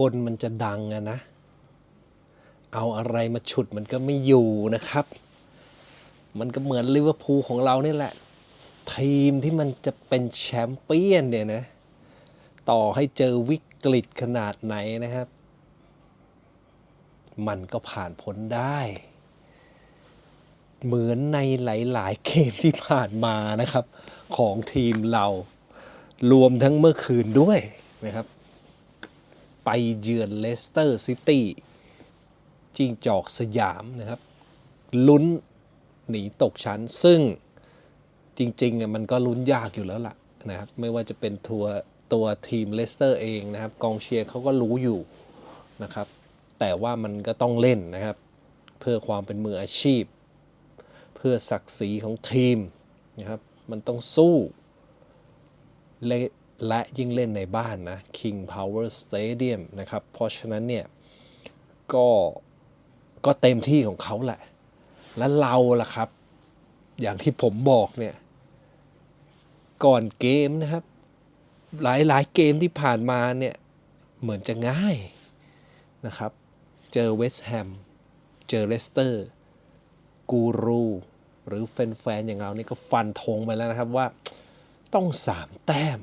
คนมันจะดังอะนะ เอาอะไรมาฉุดมันก็ไม่อยู่นะครับ มันก็เหมือนลิเวอร์พูลของเรานี่แหละ ทีมที่มันจะเป็นแชมเปี้ยนเนี่ยนะ ต่อให้เจอวิกฤตขนาดไหนนะครับ มันก็ผ่านพ้นได้ เหมือนในหลาย ๆ เกมที่ผ่านมานะครับ ของทีมเรา รวมทั้งเมื่อคืนด้วยนะครับ ไปเยือนเลสเตอร์ซิตี้จิงจอกสยามนะครับ ลุ้นหนีตกชั้น ซึ่งจริงๆมันก็ลุ้นยากอยู่แล้วล่ะนะครับ ไม่ว่าจะเป็นทัวร์ตัวทีมเลสเตอร์เองนะครับ กองเชียร์เขาก็รู้อยู่นะครับ แต่ว่ามันก็ต้องเล่นนะครับ เพื่อความเป็นมืออาชีพ เพื่อศักดิ์ศรีของทีมนะครับ มันต้องสู้ และยิ่งเล่นในบ้านนะ King Power Stadium นะครับ เพราะฉะนั้นเนี่ย ก็ก็เต็มที่ของเขาแหละ และเราล่ะครับ อย่างที่ผมบอกเนี่ย ก่อนเกมนะครับ หลายหลายเกมที่ผ่านมาเนี่ย เหมือนจะง่ายนะครับ เจอเวสต์แฮม เจอเลสเตอร์ กูรู หรือแฟนๆอย่างเรานี่ก็ฟันธงไปแล้วนะครับว่าต้องสามแต้ม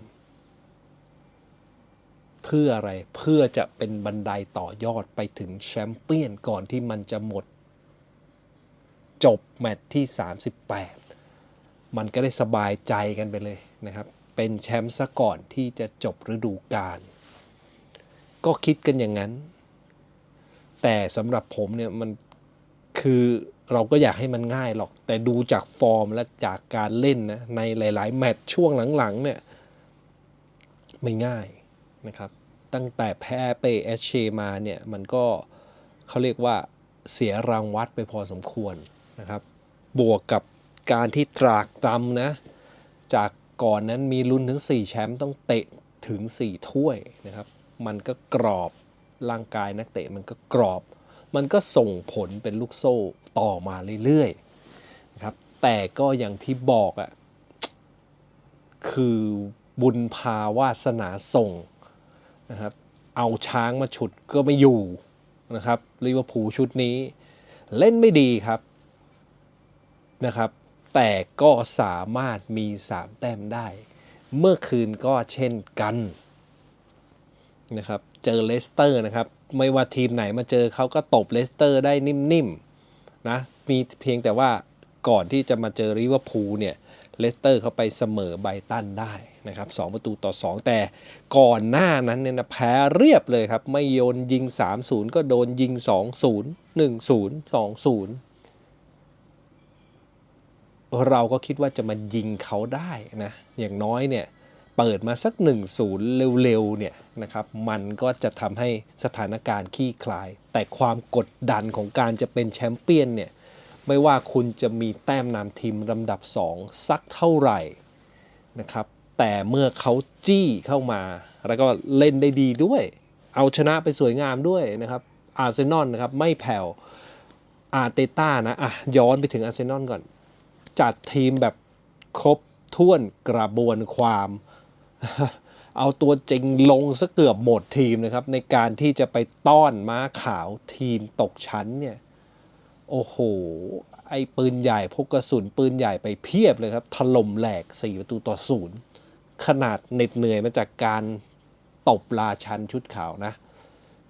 เพื่ออะไรเพื่อจะเป็นบันไดต่อยอดไปถึงแชมเปี้ยนก่อนที่มันจะหมด จบแมตช์ที่ 38 มันก็ได้สบายใจกันไปเลยนะครับ เป็นแชมป์ซะก่อนที่จะจบฤดูกาลก็คิดกันอย่างนั้น แต่สำหรับผมเนี่ยมันคือเราก็อยากให้มันง่ายหรอก แต่ดูจากฟอร์มและจากการเล่นนะในหลาย ๆ แมตช์ช่วงหลัง ๆ เนี่ย ไม่ง่ายนะครับ ตั้งแต่แพ้ไปเอชเชมาเนี่ยมันก็เขาเรียกว่าเสียรางวัดไปพอสมควรนะครับ บวกกับการที่ตรากตำนะ จากก่อนนั้นมีลุ้นถึง 4 แชมป์ต้องเตะถึง 4 ถ้วยนะครับ มันก็กรอบร่างกายนักเตะมันก็กรอบ มันก็ส่งผลเป็นลูกโซ่ต่อมาเรื่อยๆนะครับ แต่ก็อย่างที่บอกอะ่ะคือบุญพาวาสนาส่ง นะครับเอาช้างมาฉุดก็ไม่อยู่นะครับลิเวอร์พูลชุดนี้ เล่นไม่ดีครับนะครับ แต่ก็สามารถมี 3 แต้มได้ เมื่อคืนก็เช่นกันนะครับเจอเลสเตอร์นะครับ ไม่ว่าทีมไหนมาเจอเขาก็ตบเลสเตอร์ได้นิ่มๆนะมีเพียงแต่ว่าก่อนที่จะมาเจอลิเวอร์พูลเนี่ยเลสเตอร์เขาไปเสมอไบตันได้ นะครับ2ประตูต่อ 2 แต่ก่อนหน้านั้นเนี่ยนะแพ้เรียบเลยครับ ไม่โยนยิง 3-0 ก็โดนยิง 2-0 1-0 2-0เราก็คิดว่าจะมายิงเขาได้นะ อย่างน้อยเนี่ย เปิดมาสัก 1-0 เร็วๆเนี่ยนะครับ มันก็จะทำให้สถานการณ์ขี้คลาย แต่ความกดดันของการจะเป็นแชมเปี้ยนเนี่ย ไม่ว่าคุณจะมีแต้มนำทีมลำดับ 2 สักเท่าไหร่นะครับ แต่เมื่อเขาจี้เข้ามา แล้วก็เล่นได้ดีด้วย เอาชนะไปสวยงามด้วยนะครับอาร์เซนอลนะครับไม่แผ่วอาร์เตต้านะอะย้อนไปถึงอาร์เซนอลก่อน จัดทีมแบบครบถ้วนกระบวนความ เอาตัวจริงลงซะเกือบหมดทีมนะครับ ในการที่จะไปต้อนม้าขาวทีมตกชั้นเนี่ย โอ้โห ไอ้ปืนใหญ่พกกระสุนปืนใหญ่ไปเพียบเลยครับ ถล่มแหลก 4 ประตูต่อศูนย์ ขนาดเหน็ดเหนื่อยมาจากการตบราชันชุดขาวนะ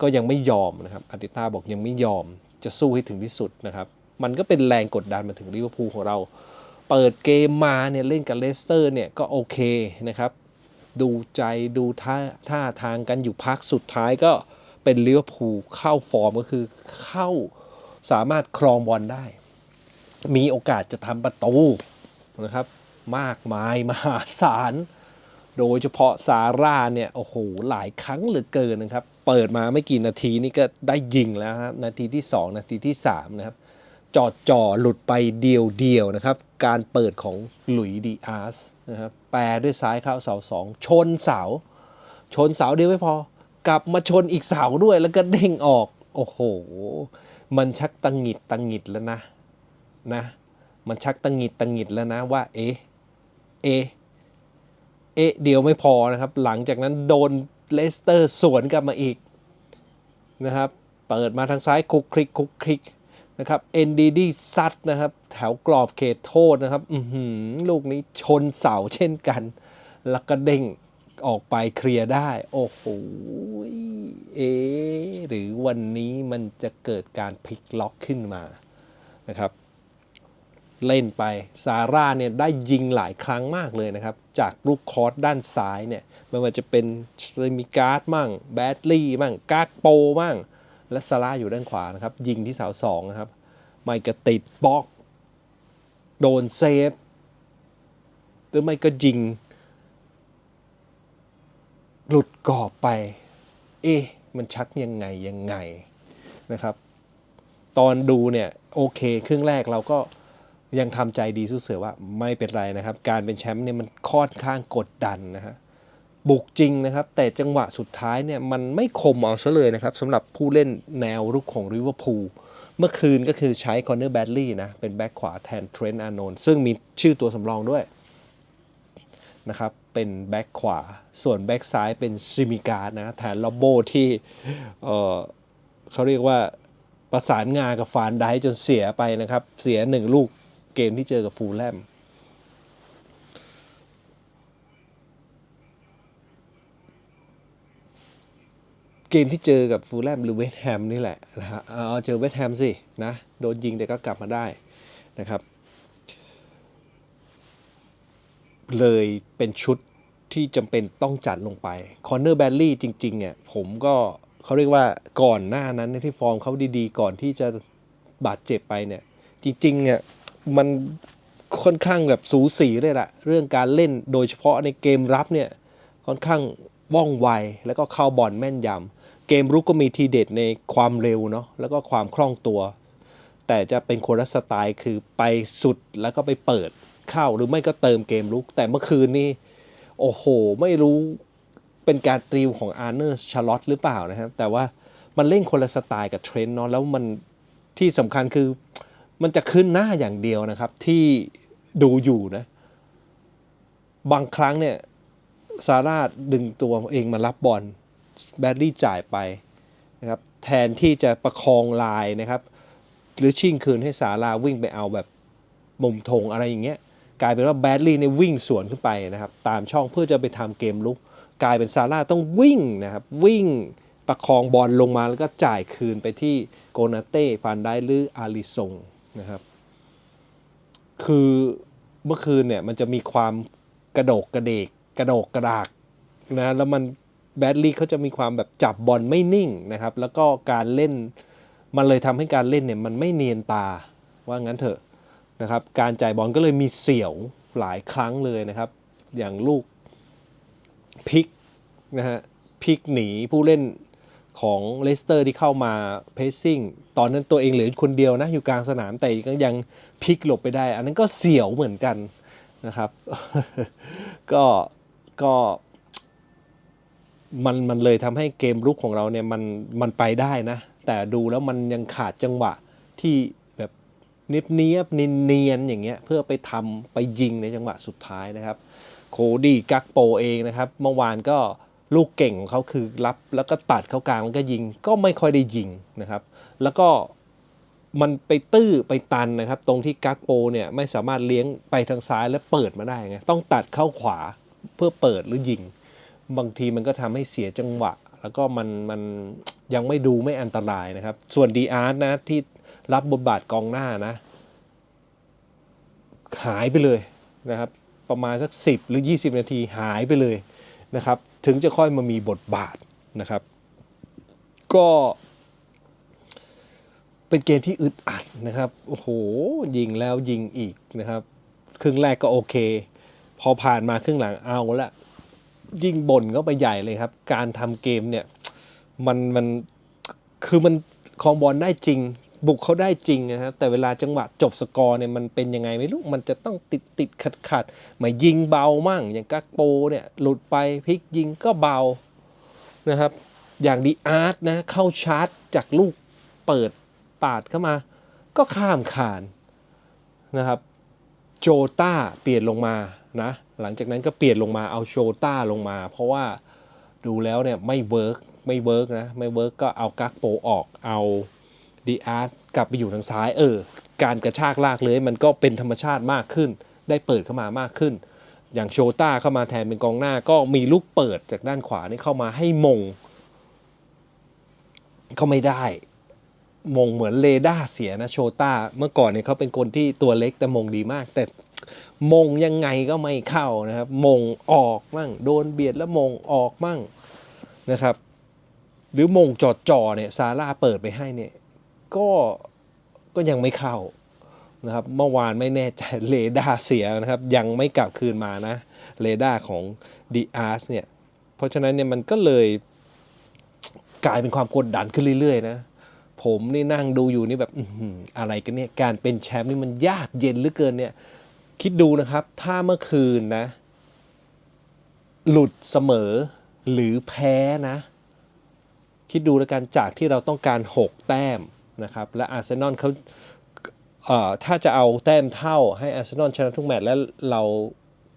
ก็ยังไม่ยอมนะครับอาร์ติต้าบอกยังไม่ยอมจะสู้ให้ถึงที่สุดนะครับ มันก็เป็นแรงกดดันมาถึงลิเวอร์พูลของเรา เปิดเกมมาเนี่ยเล่นกับเลสเตอร์เนี่ยก็โอเคนะครับ ดูใจดูท่าท่าทางกันอยู่พักสุดท้ายก็เป็นลิเวอร์พูลเข้าฟอร์มก็คือเข้าสามารถครองบอลได้ มีโอกาสจะทำประตูนะครับ มากมายมหาศาล โดยเฉพาะซาร่าเนี่ยโอ้โหหลายครั้งเหลือเกินนะครับ เปิดมาไม่กี่นาทีนี่ก็ได้ยิงแล้วครับนาทีที่ 2 นาทีที่ 3 นะครับจอดจ่อหลุดไปเดียวเดียวนะครับ การเปิดของหลุยดีอาร์สนะครับแปรด้วยซ้ายเข้าเสาสองชนเสา ชนเสาเดียวไม่พอ กลับมาชนอีกเสาด้วยแล้วก็เด้งออก โอ้โห มันชักตังหิดตังหิดแล้วนะนะ มันชักตังหิดตังหิดแล้วนะว่าเอ๊ะเอ๊ะ เอ๊ะเดียวไม่พอนะครับ หลังจากนั้นโดนเลสเตอร์สวนกลับมาอีกนะครับเปิดมาทางซ้ายคลุกคลิกคลุกคลิกนะครับ NDD ซัดนะครับ แถวกรอบเขตโทษนะครับลูกนี้ชนเสาเช่นกัน แล้วก็เด้งออกไปเคลียร์ได้ โอ้โหเอหรือวันนี้มันจะเกิดการพลิกล็อกขึ้นมานะครับ เล่นไปซาร่าเนี่ยได้ยิงหลายครั้งมากเลยนะครับ จากลูกคอร์สด้านซ้ายเนี่ยไม่ว่าจะเป็นสมิการ์ดมั่งแบดลี่มั่งกากโปมั่ง และซาร่าอยู่ด้านขวานะครับ ยิงที่เสาสองนะครับ ไม่ก็ติดบล็อก โดนเซฟ หรือไม่ก็ยิง หลุดกรอบไป เอ๊ะ มันชักยังไงยังไงนะครับ ตอนดูเนี่ย โอเค ครึ่งแรกเราก็ ยังทำใจดีสู้เสือว่าไม่เป็นไรนะครับ การเป็นแชมป์เนี่ยมันค่อนข้างกดดันนะฮะบุกจริงนะครับ แต่จังหวะสุดท้ายเนี่ยมันไม่คมเอาซะเลยนะครับสำหรับผู้เล่นแนวรุกของริเวอร์พูลเมื่อคืนก็คือใช้คอนเนอร์แบดลี่นะเป็นแบ็คขวาแทนเทรนต์อานนซึ่งมีชื่อตัวสำรองด้วยนะครับเป็นแบ็คขวาส่วนแบ็คซ้ายเป็นซิมิการ์นะแทนลอบโบที่เออเขาเรียกว่าประสานงานกับฟานได้จนเสียไปนะครับ เสียหนึ่งลูก เกมที่เจอกับฟูลแลมเกมที่เจอกับฟูลแลมหรือเวสต์แฮมนี่แหละนะฮะเอาเจอเวสต์แฮมสินะโดนยิงแต่ก็กลับมาได้นะครับ เลยเป็นชุดที่จำเป็นต้องจัดลงไปคอนเนอร์แบลลี่จริงๆเนี่ยผมก็เขาเรียกว่าก่อนหน้านั้นเนี่ยที่ฟอร์มเขาดีๆ ก่อนที่จะบาดเจ็บไปเนี่ย จริงๆเนี่ย มันค่อนข้างแบบสูสีเลยล่ะเรื่องการเล่นโดยเฉพาะในเกมรับเนี่ยค่อนข้างว่องไว แล้วก็เข้าบอลแม่นยำเกมรุกก็มีทีเด็ดในความเร็วเนาะแล้วก็ความคล่องตัว แต่จะเป็นคนละสไตล์คือไปสุดแล้วก็ไปเปิดเข้าหรือไม่ก็เติมเกมลุก แต่เมื่อคืนนี้โอ้โห ไม่รู้เป็นการตรีมของอาร์เนอร์ชาร์ลอตหรือเปล่านะครับ แต่ว่ามันเล่นคนละสไตล์กับเทรนด์เนาะแล้วมันที่สำคัญคือ มันจะขึ้นหน้าอย่างเดียวนะครับ ที่ดูอยู่นะ บางครั้งเนี่ยซาร่าดึงตัวเองมารับบอลแบดลี่จ่ายไปนะครับ แทนที่จะประคองลายนะครับ หรือชิ่งคืนให้ซาร่าวิ่งไปเอาแบบมุมธงอะไรอย่างเงี้ยกลายเป็นว่าแบดลี่เนี่ยวิ่งสวนขึ้นไปนะครับ ตามช่องเพื่อจะไปทำเกมลุก กลายเป็นซาร่าต้องวิ่งนะครับ วิ่งประคองบอลลงมาแล้วก็จ่ายคืนไปที่โกนาเต้ฟานได้หรืออาริซง นะครับ คือเมื่อคืนเนี่ยมันจะมีความกระโดกกระเดกกระโดกกระดากนะแล้วมันแบดลี่เขาจะมีความแบบจับบอลไม่นิ่งนะครับ แล้วก็การเล่นมันเลยทำให้การเล่นเนี่ยมันไม่เนียนตาว่างั้นเถอะนะครับ การจ่ายบอลก็เลยมีเสี่ยวหลายครั้งเลยนะครับ อย่างลูกพลิกนะฮะพลิกหนีผู้เล่น ของเลสเตอร์ที่เข้ามาเพสซิ่งตอนนั้นตัวเองเหลือคนเดียวนะอยู่กลางสนามแต่ก็ยังพลิกหลบไปได้ อันนั้นก็เสียวเหมือนกันนะครับ ก็ก็มันมันเลยทำให้เกมลุกของเราเนี่ยมันมันไปได้นะ แต่ดูแล้วมันยังขาดจังหวะที่แบบเนียบเนียบเนียนเนียนอย่างเงี้ยเพื่อไปทำไปยิงในจังหวะสุดท้ายนะครับ โคดี้กักโปเองนะครับ เมื่อวานก็ ลูกเก่งของเขาคือรับแล้วก็ตัดเข้ากลางแล้วก็ยิงก็ไม่ค่อยได้ยิงนะครับ แล้วก็มันไปตื้อไปตันนะครับ ตรงที่กักโปเนี่ยไม่สามารถเลี้ยงไปทางซ้ายและเปิดมาได้ไงต้องตัดเข้าขวาเพื่อเปิดหรือยิง บางทีมันก็ทำให้เสียจังหวะ แล้วก็มันมันยังไม่ดูไม่อันตรายนะครับ ส่วนดีอาร์ตนะที่รับบทบาทกองหน้านะ หายไปเลยนะครับ ประมาณสัก 10 หรือ 20 นาทีหายไปเลย นะครับถึงจะค่อยมามีบทบาทนะครับ ก็เป็นเกมที่อึดอัดนะครับโอ้โหยิงแล้วยิงอีกนะครับ ครึ่งแรกก็โอเค พอผ่านมาครึ่งหลังเอาละยิ่งบ่นก็ไปใหญ่เลยครับ การทำเกมเนี่ยมันมันคือมันครองบอลได้จริง บุกเขาได้จริงนะครับแต่เวลาจังหวะจบสกอร์เนี่ยมันเป็นยังไงไม่รู้มันจะต้องติดติดขัดขัดมายิงเบามั่ง อย่างกักโปเนี่ยหลุดไปพลิกยิงก็เบานะครับ อย่างดีอาร์ตนะเข้าชาร์จจากลูกเปิดปาดเข้ามา ก็ข้ามคานนะครับโจต้าเปลี่ยนลงมานะหลังจากนั้นก็เปลี่ยนลงมาเอาโจต้าลงมา เพราะว่าดูแล้วเนี่ยไม่เวิร์กไม่เวิร์กนะไม่เวิร์กก็เอากักโปออกเอา ดีอาร์ตกลับไปอยู่ทางซ้ายเออ การกระชากลากเลยมันก็เป็นธรรมชาติมากขึ้น ได้เปิดเข้ามามากขึ้น อย่างโชต้าเข้ามาแทนเป็นกองหน้าก็มีลูกเปิดจากด้านขวานี่เข้ามาให้มง เขาไม่ได้มงเหมือนเรดาเสียนะโชต้าเมื่อก่อนเนี่ยเขาเป็นคนที่ตัวเล็กแต่มงดีมาก แต่มงยังไงก็ไม่เข้านะครับ มงออกมั่งโดนเบียดแล้วมงออกมั่งนะครับ หรือมงจอดจ่อเนี่ยซาร่าเปิดไปให้เนี่ย ก็ก็ยังไม่เข้านะครับเมื่อวานไม่แน่ใจเรดาร์เสียนะครับ ยังไม่กลับคืนมานะเรดาร์ของดีอาร์สเนี่ย เพราะฉะนั้นเนี่ยมันก็เลยกลายเป็นความกดดันขึ้นเรื่อยๆนะผมนี่นั่งดูอยู่นี่แบบอื้อหืออะไรกันเนี่ย การเป็นแชมป์นี่มันยากเย็นเหลือเกินเนี่ย คิดดูนะครับ ถ้าเมื่อคืนนะ หลุดเสมอหรือแพ้นะ คิดดูแล้วกันจากที่เราต้องการ 6 แต้ม นะครับและอาร์เซนอลเขาถ้าจะเอาแต้มเท่าให้อาร์เซนอลชนะทุกแมตช์แล้วเรา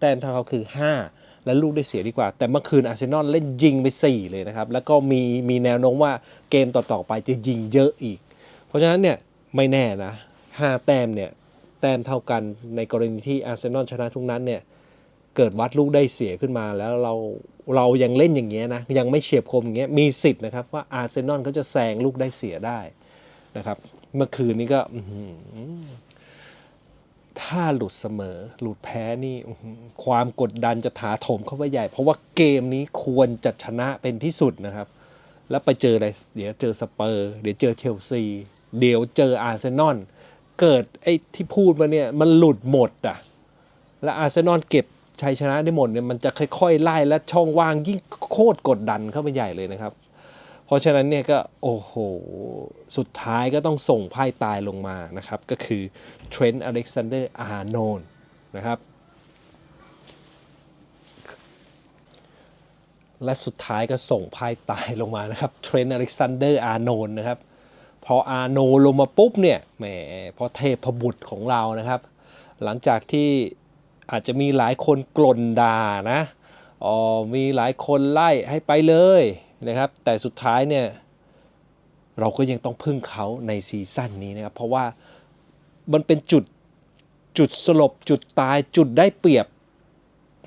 แต้มเท่าเขาคือ 5 และลูกได้เสียดีกว่า แต่เมื่อคืนอาร์เซนอลเล่นยิงไป 4 เลยนะครับ แล้วก็มีมีแนวโน้มว่าเกมต่อ ๆ ไปจะยิงเยอะอีก เพราะฉะนั้นเนี่ยไม่แน่นะ 5 แต้มเนี่ยแต้มเท่ากันในกรณีที่อาร์เซนอลชนะทุกนั้นเนี่ยเกิดวัดลูกได้เสียขึ้นมาแล้วเราเรายังเล่นอย่างเงี้ยนะยังไม่เฉียบคมอย่างเงี้ยมีสิทธิ์นะครับว่าอาร์เซนอลเขาจะแซงลูกได้เสียได้ นะครับ เมื่อคืนนี้ก็ถ้าหลุดเสมอ หลุดแพ้นี่ความกดดันจะถาโถมเข้าไปใหญ่ เพราะว่าเกมนี้ควรจะชนะเป็นที่สุดนะครับ แล้วไปเจออะไร เดี๋ยวเจอสเปอร์ เดี๋ยวเจอเชลซี เดี๋ยวเจออาร์เซนอล เกิดไอ้ที่พูดมาเนี่ย มันหลุดหมดอะ และอาร์เซนอลเก็บชัยชนะได้หมดเนี่ยมันจะค่อยๆไล่และช่องว่างยิ่งโคตรกดดันเข้าไปใหญ่เลยนะครับ เพราะฉะนั้นเนี่ยก็โอ้โห สุดท้ายก็ต้องส่งไพ่ตายลงมานะครับ ก็คือเทรนต์อเล็กซานเดอร์อาร์โนนนะครับ และสุดท้ายก็ส่งไพ่ตายลงมานะครับเทรนต์อเล็กซานเดอร์อาร์โนนนะครับ พออาร์โนลงมาปุ๊บเนี่ยแหมพอเทพบุตรของเรานะครับ หลังจากที่อาจจะมีหลายคนกล่นด่านะอ๋อมีหลายคนไล่ให้ไปเลย นะครับ แต่สุดท้ายเนี่ยเราก็ยังต้องพึ่งเขาในซีซั่นนี้นะครับ เพราะว่ามันเป็นจุดจุดสลบจุดตายจุดได้เปรียบ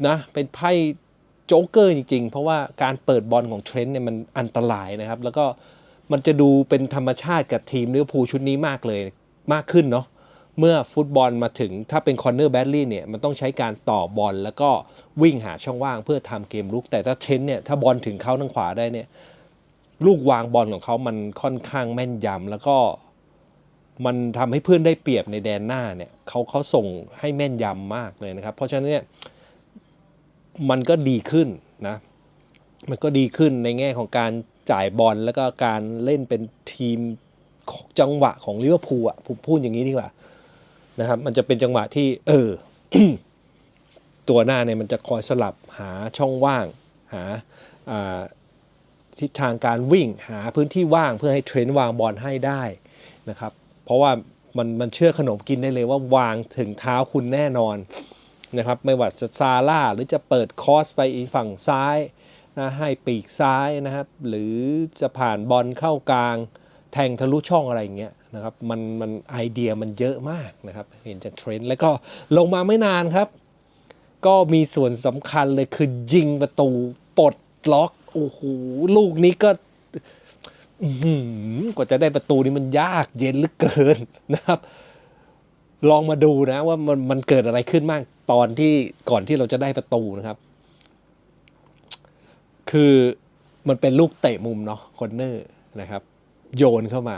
นะเป็นไพ่โจ๊กเกอร์จริง ๆ เพราะว่าการเปิดบอลของเทรนต์เนี่ยมันอันตรายนะครับ แล้วก็มันจะดูเป็นธรรมชาติกับทีมลิเวอร์พูลชุดนี้มากเลยมากขึ้นเนาะ เมื่อฟุตบอลมาถึงถ้าเป็นคอนเนอร์แบดลี่เนี่ยมันต้องใช้การต่อบอลแล้วก็วิ่งหาช่องว่างเพื่อทำเกมลุก แต่ถ้าเทนต์เนี่ยถ้าบอลถึงเขาทางขวาได้เนี่ยลูกวางบอลของเขามันค่อนข้างแม่นยำแล้วก็มันทำให้เพื่อนได้เปรียบในแดนหน้าเนี่ยเขาเขาส่งให้แม่นยำมากเลยนะครับ เพราะฉะนั้นเนี่ยมันก็ดีขึ้นนะมันก็ดีขึ้นในแง่ของการจ่ายบอลแล้วก็การเล่นเป็นทีมจังหวะของลิเวอร์พูลอะผมพูดอย่างนี้ดีกว่า นะครับ มันจะเป็นจังหวะที่ เออ ตัวหน้าเนี่ยมันจะคอยสลับหาช่องว่าง หาทิศทางการวิ่ง หาพื้นที่ว่างเพื่อให้เทรนต์วางบอลให้ได้นะครับ เพราะว่ามันมันเชื่อขนมกินได้เลยว่าวางถึงเท้าคุณแน่นอนนะครับ ไม่ว่าจะซาร่าหรือจะเปิดคอสไปอีกฝั่งซ้ายนะให้ปีกซ้ายนะครับ หรือจะผ่านบอลเข้ากลาง แทงทะลุช่องอะไรอย่างเงี้ย นะครับมันมันไอเดียมันเยอะมากนะครับเห็นจากเทรนด์แล้วก็ลงมาไม่นานครับ ก็มีส่วนสำคัญเลยคือยิงประตูปลดล็อกโอ้โหลูกนี้ก็หือกว่าจะได้ประตูนี้มันยากเย็นเหลือเกินนะครับ ลองมาดูนะว่ามันมันเกิดอะไรขึ้นมากตอนที่ก่อนที่เราจะได้ประตูนะครับ คือมันเป็นลูกเตะมุมเนาะคอนเนอร์นะครับ โยนเข้ามา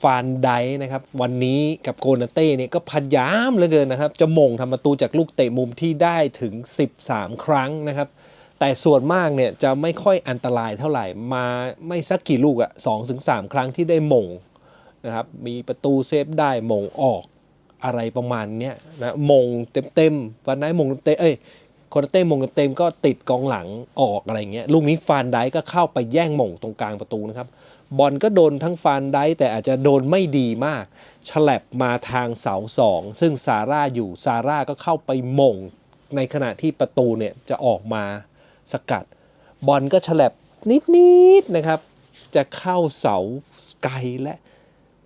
ฟานไดนะครับวันนี้กับโกนาเต้เนี่ยก็พยายามเหลือเกินนะครับ จะมงทำประตูจากลูกเตะมุมที่ได้ถึง 13 ครั้งนะครับแต่ส่วนมากเนี่ยจะไม่ค่อยอันตรายเท่าไหร่มาไม่สักกี่ลูกอะสองถึงสามครั้งที่ได้มงนะครับมีประตูเซฟได้มงออกอะไรประมาณเนี้ยนะมงเต็มๆฟันได้มงเต็มเอ้ยโคนาเต้มงเต็มๆก็ติดกองหลังออกอะไรเงี้ยลูกนี้ฟานไดก็เข้าไปแย่งมงตรงกลางประตูนะครับ บอลก็โดนทั้งฟานไดแต่อาจจะโดนไม่ดีมาก ฉลับมาทางเสาสอง ซึ่งซาร่าอยู่ซาร่าก็เข้าไปมง ในขณะที่ประตูเนี่ยจะออกมาสกัด บอลก็ฉลับนิดๆนะครับ จะเข้าเสาไกลและ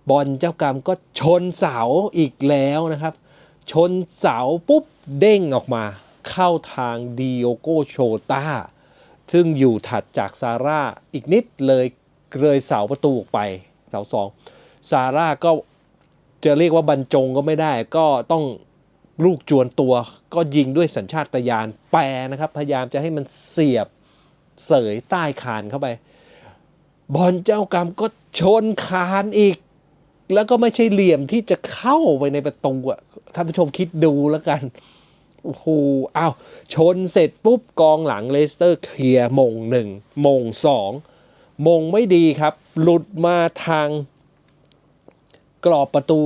บอลเจ้ากรรมก็ชนเสาอีกแล้วนะครับ ชนเสาปุ๊บเด้งออกมา เข้าทางดิโอโกโชตาซึ่งอยู่ถัดจากซาร่าอีกนิดเลย เลยเสาประตูออกไปเสาสองซาร่าก็จะเรียกว่าบรรจงก็ไม่ได้ ก็ต้องลูกจวนตัวก็ยิงด้วยสัญชาตญาณแปรนะครับ พยายามจะให้มันเสียบเสยใต้คานเข้าไป บอลเจ้ากรรมก็ชนคานอีก แล้วก็ไม่ใช่เหลี่ยมที่จะเข้าไปในประตูอะท่านผู้ชมคิดดูแล้วกันโอ้โหอ้าวชนเสร็จปุ๊บกองหลังเลสเตอร์เคลียร์มงหนึ่งมงสอง มงไม่ดีครับ หลุดมาทางกรอบประตู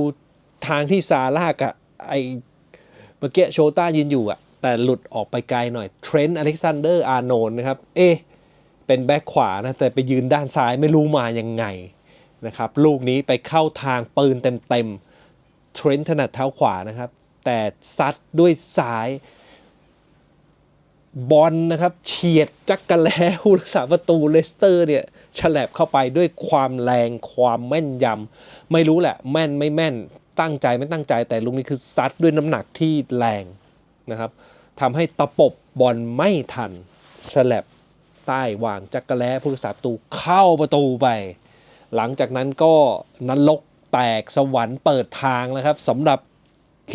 ทางที่ซาร่ากับไอเมื่อกี้โชต้ายืนอยู่อะแต่หลุดออกไปไกลหน่อยเทรนต์อเล็กซานเดอร์อาร์โนนนะครับ เอ๊ะเป็นแบ็คขวานะ แต่ไปยืนด้านซ้ายไม่รู้มายังไงนะครับ ลูกนี้ไปเข้าทางปืนเต็มๆเทรนต์ถนัดเท้าขวานะครับ แต่ซัดด้วยซ้ายบอลนะครับเฉียดจักกันแล้วรักษาประตูเลสเตอร์เนี่ย ฉลบเข้าไปด้วยความแรงความแม่นยำไม่รู้แหละ แม่นไม่แม่นตั้งใจไม่ตั้งใจแต่ลูกนี้คือซัดด้วยน้ำหนักที่แรงนะครับทำให้ตะปบบอลไม่ทันฉลบใต้วางจักรแล้ผู้รักษาประตูเข้าประตูไป หลังจากนั้นก็นรกแตกสวรรค์เปิดทางแล้วครับสำหรับ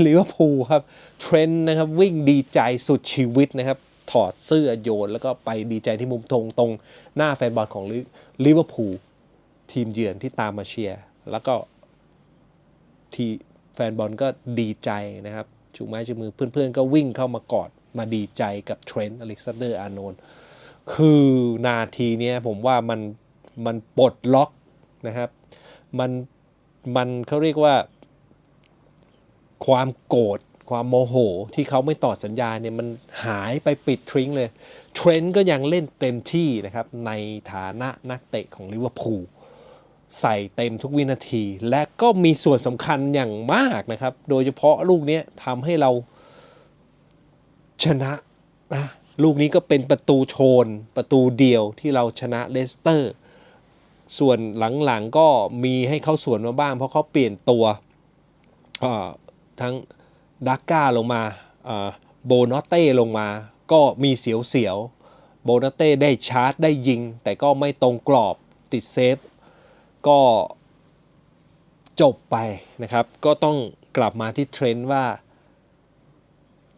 ลิเวอร์พูลครับเทรนต์นะครับวิ่งดีใจสุดชีวิตนะครับ ถอดเสื้อโยน แล้วก็ไปดีใจที่มุมธงตรงหน้าแฟนบอลของลิเวอร์พูลทีมเยือนที่ตามมาเชียร์ แล้วก็ทีแฟนบอลก็ดีใจนะครับชูไม้ชูมือเพื่อนๆ ก็วิ่งเข้ามากอดมาดีใจกับเทรนต์อเล็กซานเดอร์อาร์โนนคือนาทีนี้ผมว่ามันมันปลดล็อกนะครับ มันมันเขาเรียกว่าความโกรธ ความโมโหที่เขาไม่ต่อสัญญาเนี่ยมันหายไปปิดทริงเลยเทรนต์ก็ยังเล่นเต็มที่นะครับ ในฐานะนักเตะของลิเวอร์พูลใส่เต็มทุกวินาที และก็มีส่วนสำคัญอย่างมากนะครับ โดยเฉพาะลูกนี้ทำให้เราชนะนะลูกนี้ก็เป็นประตูโชน ประตูเดียวที่เราชนะเลสเตอร์ ส่วนหลังๆก็มีให้เขาสวนมาบ้าง เพราะเขาเปลี่ยนตัวทั้ง ดักก้าลงมาโบนอเต้ลงมา ก็มีเสียวๆโบนอเต้ได้ชาร์จได้ยิง แต่ก็ไม่ตรงกรอบติดเซฟ ก็จบไปนะครับ ก็ต้องกลับมาที่เทรนด์ว่า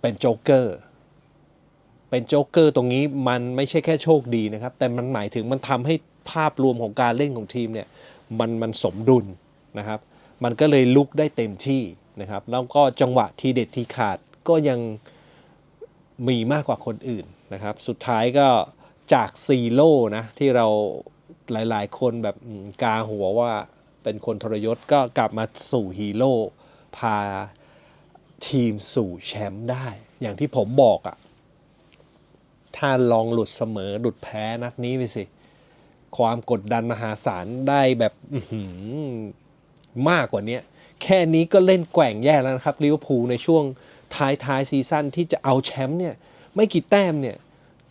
เป็นโจ๊กเกอร์เป็นโจ๊กเกอร์ตรงนี้มันไม่ใช่แค่โชคดีนะครับ แต่มันหมายถึงมันทำให้ภาพรวมของการเล่นของทีมเนี่ยมันมันสมดุลนะครับ มันก็เลยลุกได้เต็มที่ นะครับแล้วก็จังหวะทีเด็ดทีขาดก็ยังมีมากกว่าคนอื่นนะครับ สุดท้ายก็จากซีโร่นะที่เราหลายๆ คนแบบกาหัวว่าเป็นคนทรยศก็กลับมาสู่ฮีโร่พาทีมสู่แชมป์ได้ อย่างที่ผมบอกอะ่ะถ้าลองหลุดเสมอหลุดแพ้นัดนี้ไปสิ ความกดดันมหาศาลได้แบบมากกว่านี้ แค่นี้ก็เล่นแกว่งแย่แล้วนะครับลิเวอร์พูลในช่วงท้ายท้ายซีซั่นที่จะเอาแชมป์เนี่ยไม่กี่แต้มเนี่ย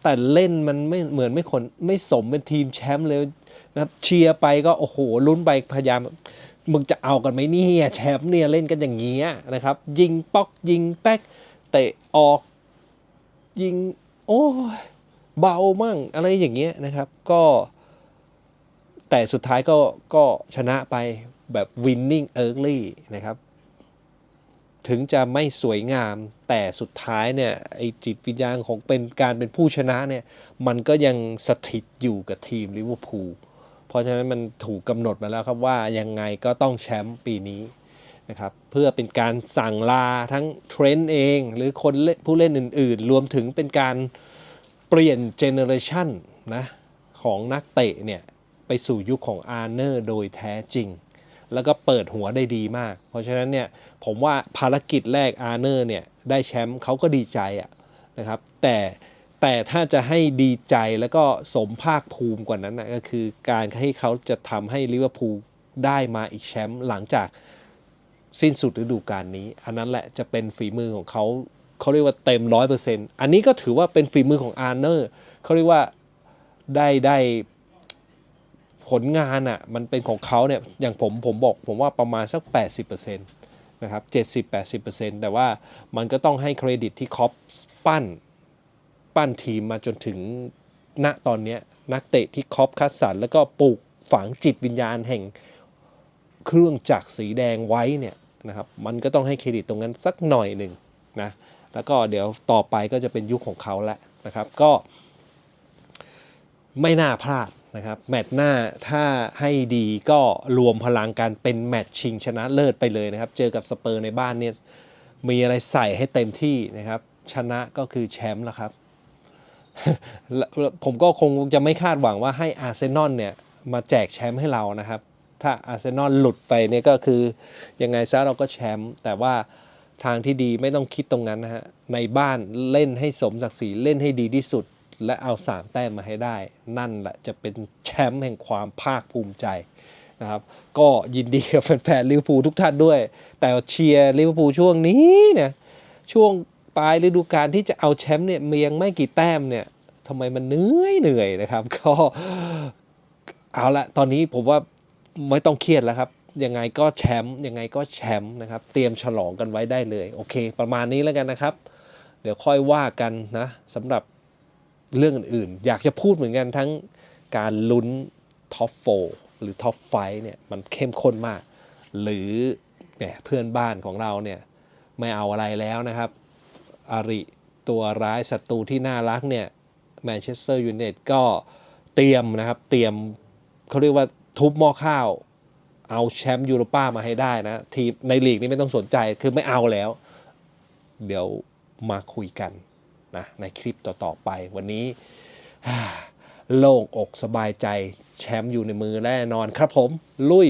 แต่เล่นมันไม่เหมือนไม่คนไม่สมเป็นทีมแชมป์เลยนะครับเชียร์ไปก็โอ้โหลุ้นไปพยายามมึงจะเอากันไหมเนี่ยแชมป์เนี่ยเล่นกันอย่างเงี้ยนะครับ ยิงป๊อกยิงแป๊กเตะออก ยิงโอ้เบามั่งอะไรอย่างเงี้ยนะครับ ก็ แต่สุดท้ายก็ก็ชนะไป แบบ winning early นะครับถึงจะไม่สวยงามแต่สุดท้ายเนี่ยไอจิตวิญญาณของเป็นการเป็นผู้ชนะเนี่ยมันก็ยังสถิตอยู่กับทีมลิเวอร์พูลเพราะฉะนั้นมันถูกกำหนดมาแล้วครับว่ายังไงก็ต้องแชมป์ปีนี้นะครับเพื่อเป็นการสั่งลาทั้งเทรนด์เอง หรือคนผู้เล่นอื่นๆ รวมถึงเป็นการเปลี่ยนเจเนอเรชันนะของนักเตะเนี่ยไปสู่ยุคของอาร์เนอร์โดยแท้จริง แล้วก็เปิดหัวได้ดีมาก เพราะฉะนั้นเนี่ยผมว่าภารกิจแรกอาร์เนอร์เนี่ยได้แชมป์เขาก็ดีใจอะนะครับแต่แต่ถ้าจะให้ดีใจแล้วก็สมภาคภูมิกว่านั้นนะก็คือการให้เขาจะทำให้ลิเวอร์พูลได้มาอีกแชมป์หลังจากสิ้นสุดฤดูกาลนี้ อันนั้นแหละจะเป็นฝีมือของเขาเขาเรียกว่าเต็มร้อยเปอร์เซ็นต์อันนี้ก็ถือว่าเป็นฝีมือของอาร์เนอร์เขาเรียกว่าได้ได้ ผลงานอะมันเป็นของเขาเนี่ยอย่างผมผมบอกผมว่าประมาณสัก 80%นะครับ70-80%แต่ว่ามันก็ต้องให้เครดิตที่คอปปั้น ปั้นทีมมาจนถึงณตอนนี้นักเตะที่คอปคัดสรรแล้วก็ปลูกฝังจิตวิญญาณแห่งเครื่องจักรสีแดงไว้เนี่ยนะครับมันก็ต้องให้เครดิตตรงนั้นสักหน่อยหนึ่งนะแล้วก็เดี๋ยวต่อไปก็จะเป็นยุคของเขาแล้วนะครับ ก็ไม่น่าพลาด นะครับแมตช์หน้าถ้าให้ดีก็รวมพลังกันเป็นแมตช์ชิงชนะเลิศไปเลยนะครับ เจอกับสเปอร์ในบ้านเนี่ยมีอะไรใส่ให้เต็มที่นะครับ ชนะก็คือแชมป์แล้วครับ ผมก็คงจะไม่คาดหวังว่าให้อาร์เซนอลเนี่ยมาแจกแชมป์ให้เรานะครับ ถ้าอาร์เซนอลหลุดไปเนี่ยก็คือยังไงซะเราก็แชมป์แต่ว่าทางที่ดีไม่ต้องคิดตรงนั้นนะฮะในบ้านเล่นให้สมศักดิ์ศรีเล่นให้ดีที่สุด และเอาสามแต้มมาให้ได้ นั่นแหละจะเป็นแชมป์แห่งความภาคภูมิใจนะครับ ก็ยินดีกับแฟนๆลิเวอร์พูลทุกท่านด้วย แต่เชียร์ลิเวอร์พูลช่วงนี้เนี่ยช่วงปลายฤดูกาลที่จะเอาแชมป์เนี่ยเมียงไม่กี่แต้มเนี่ยทำไมมันเหนื่อยเหนื่อยนะครับ ก็เอาละตอนนี้ผมว่าไม่ต้องเครียดแล้วครับยังไงก็แชมป์ยังไงก็แชมป์นะครับ เตรียมฉลองกันไว้ได้เลย โอเค ประมาณนี้แล้วกันนะครับ เดี๋ยวค่อยว่ากันนะสำหรับ เรื่องอื่นๆ อยากจะพูดเหมือนกันทั้งการลุ้นท็อปโฟหรือท็อปไฟเนี่ยมันเข้มข้นมาก หรือแหมเพื่อนบ้านของเราเนี่ยไม่เอาอะไรแล้วนะครับอาริตัวร้ายศัตรูที่น่ารักเนี่ยแมนเชสเตอร์ยูไนเต็ดก็เตรียมนะครับ เตรียมเขาเรียกว่าทุบหม้อข้าว เอาแชมป์ยูโรป้ามาให้ได้นะ ทีมในลีกนี้ไม่ต้องสนใจคือไม่เอาแล้ว เดี๋ยวมาคุยกัน นะในคลิปต่อๆไปวันนี้โล่งอกสบายใจแชมป์อยู่ในมือแน่นอนครับผม ลุย